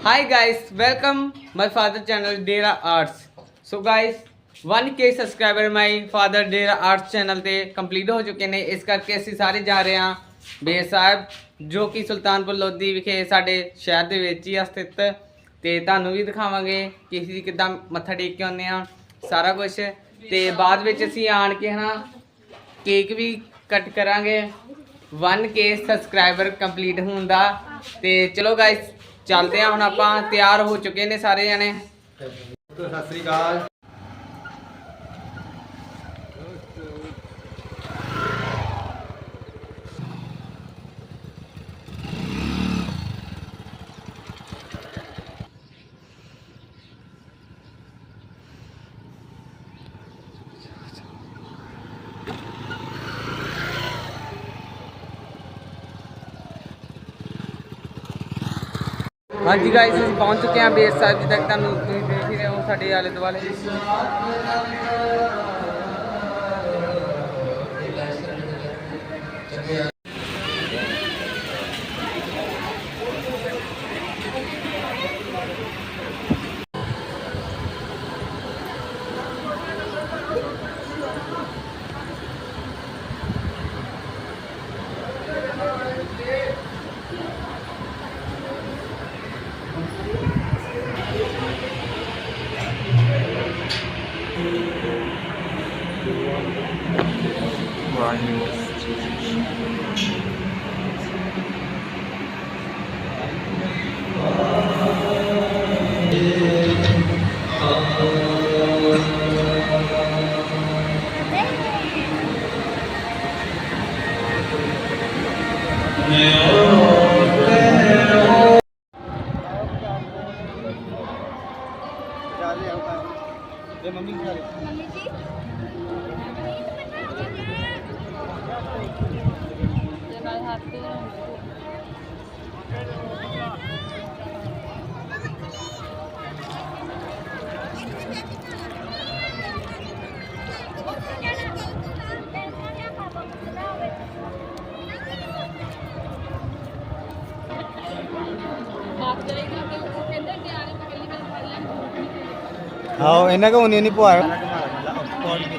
Hi guys, welcome my father channel Dera Arts. So guys, 1k subscriber my father Dera Arts channel ਤੇ complete ਹੋ ਚੁੱਕੇ ਨੇ ਇਸ ਕਰਕੇ ਅਸੀਂ ਸਾਰੇ ਜਾ ਰਹੇ ਹਾਂ ਬੇਰ ਸਾਹਿਬ ਜੋ ਕਿ ਸੁਲਤਾਨਪੁਰ ਲੋਧੀ ਵਿਖੇ ਸਾਡੇ ਸ਼ਹਿਰ ਦੇ ਵਿੱਚ ਹੀ ਆ ਸਥਿਤ ਤੇ ਤੁਹਾਨੂੰ ਵੀ ਦਿਖਾਵਾਂਗੇ ਕਿ ਅਸੀਂ ਕਿਦਾਂ ਮੱਥਾ ਟੇਕ ਕੇ ਆਉਂਦੇ ਆ ਸਾਰਾ ਕੁਝ ਤੇ ਬਾਅਦ ਵਿੱਚ ਅਸੀਂ ਆਣ ਕੇ ਹਨਾ ਕੇਕ ਵੀ ਕੱਟ ਕਰਾਂਗੇ 1k ਸਬਸਕ੍ਰਾਈਬਰ ਕੰਪਲੀਟ ਹੋਣ ਦਾ ਤੇ ਚਲੋ ਗਾਇਸ ਚੱਲਦੇ ਆ ਹੁਣ ਆਪਾਂ ਤਿਆਰ ਹੋ ਚੁੱਕੇ ਨੇ ਸਾਰੇ ਜਣੇ। ਸਤਿ ਸ੍ਰੀ ਅਕਾਲ। ਹਾਂਜੀ ਗਾਇਸ ਅਸੀਂ ਪਹੁੰਚ ਚੁੱਕੇ ਹਾਂ ਬੇਸ ਸਾਹਿਬ ਜਿੱਦਾਂ ਕਿ ਤੁਹਾਨੂੰ ਤੁਸੀਂ ਦੇਖ ਹੀ ਰਹੇ ਹੋ ਸਾਡੇ ਆਲੇ ਦੁਆਲੇ। ਜੇ ਆਓ ਇਹਨਾਂ ਕੋ ਨਹੀਂ ਨਹੀਂ ਪੁਆ ਕੋਲ ਵੀ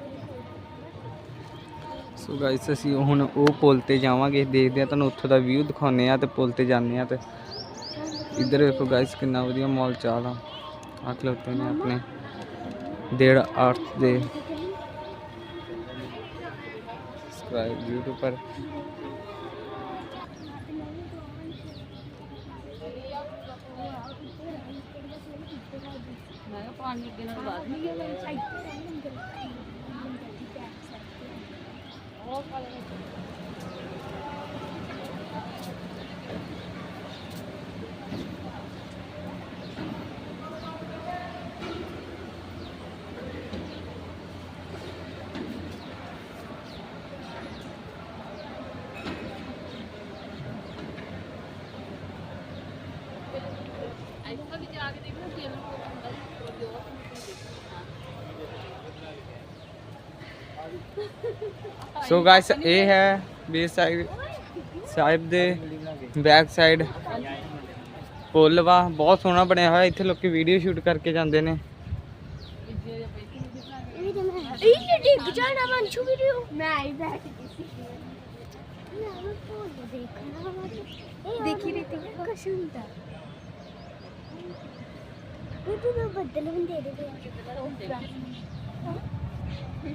ਸੋ ਗਾਇਸ ਅਸੀਂ ਹੁਣ ਉਹ ਪੁਲ ਤੇ ਜਾਵਾਂਗੇ। ਦੇਖਦੇ ਆ ਤੁਹਾਨੂੰ ਉੱਥੋਂ ਦਾ ਵਿਊ ਦਿਖਾਉਂਦੇ ਆ ਤੇ ਪੁਲ ਤੇ ਜਾਂਦੇ ਆ ਤੇ ਇੱਧਰ ਵੇਖੋ ਗਾਇਸ ਕਿੰਨਾ ਵਧੀਆ ਮਾਲ ਚਾਲ ਆ। ਆ ਖਲੋਤੇ ਨੇ ਆਪਣੇ ਡੇਢ ਆਰਥ ਦੇ ਸਬਸਕ੍ਰਾਈਬ YouTube ਪਰ। ropa de ਸੋ ਗਾਇਸ ਇਹ ਹੈ ਬੇ ਸਾਈਡ ਸਾਹਿਬ ਦੇ ਬੈਕ ਸਾਈਡ ਪੁੱਲ ਵਾ ਬਹੁਤ ਸੋਹਣਾ ਬਣਿਆ ਹੋਇਆ ਇੱਥੇ ਲੋਕੀ ਵੀਡੀਓ ਸ਼ੂਟ ਕਰਕੇ ਜਾਂਦੇ ਨੇ ਇਹ ਡਿੱਗ ਜਾਣਾ ਮੰਸ਼ੂ ਵੀਡੀਓ ਮੈਂ ਆਈ ਬੈਠ ਗਈ ਸੀ ਮੈਂ ਉਹ ਫੋਨ ਦੇਖਣਾ ਵਾ ਦੇਖੀ ਰਹੀ ਤੇ ਕੁਛ ਹੁੰਦਾ ਉਹ ਤੂੰ ਬੱਦਲ ਹੁੰਦੇ ਦੇ ਦੇ ਤੇ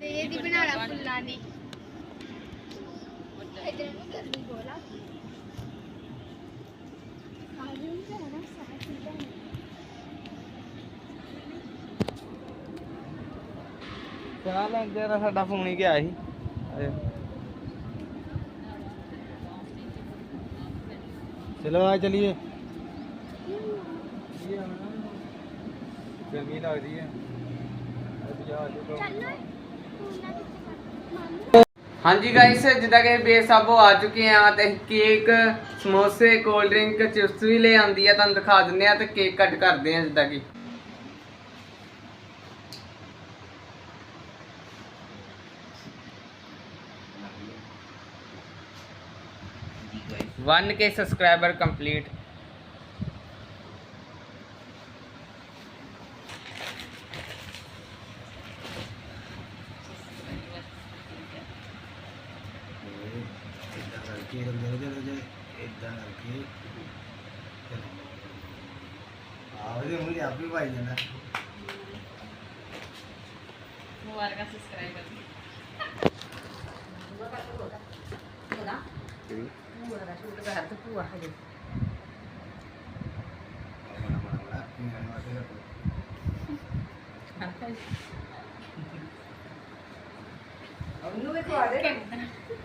ਇਹਦੀ ਬਣਾਣਾ ਫੁੱਲਾਂ ਦੀ ਇਧਰ ਨੂੰ ਕਰਦੀ ਗੋਲਾ। ਆਜੂ ਜਾਣਾ ਸਾਥ ਹੀ ਚਾਹ ਲੈਂਦੇ ਆ ਸਾਡਾ ਫੋਨ ਹੀ ਗਿਆ ਸੀ। ਚਲੋ ਆ ਚਲੀਏ। ਗਰਮੀ ਲੱਗਦੀ ਹੈ ਹਾਂਜੀ ਗਾਇਸ ਜਿੱਦਾਂ ਕਿ ਬੇਸਾਬੋ ਆ ਚੁੱਕੇ ਆ ਤੇ ਕੇਕ ਸਮੋਸੇ ਕੋਲਡ ਡਰਿੰਕ ਚਿਪਸ ਵੀ ਲੈ ਆਂਦੀ ਆ ਤੁਹਾਨੂੰ ਦਿਖਾ ਦਿੰਦੇ ਆ ਤੇ ਕੇਕ ਕੱਟ ਕਰਦੇ ਆ ਜਿੱਦਾਂ ਕਿ वन के सब्सक्राइबर कंप्लीट जाओ इतना करके आओ ये मुझे आप भी भाई देना बड़ा बड़ा बड़ा निकलने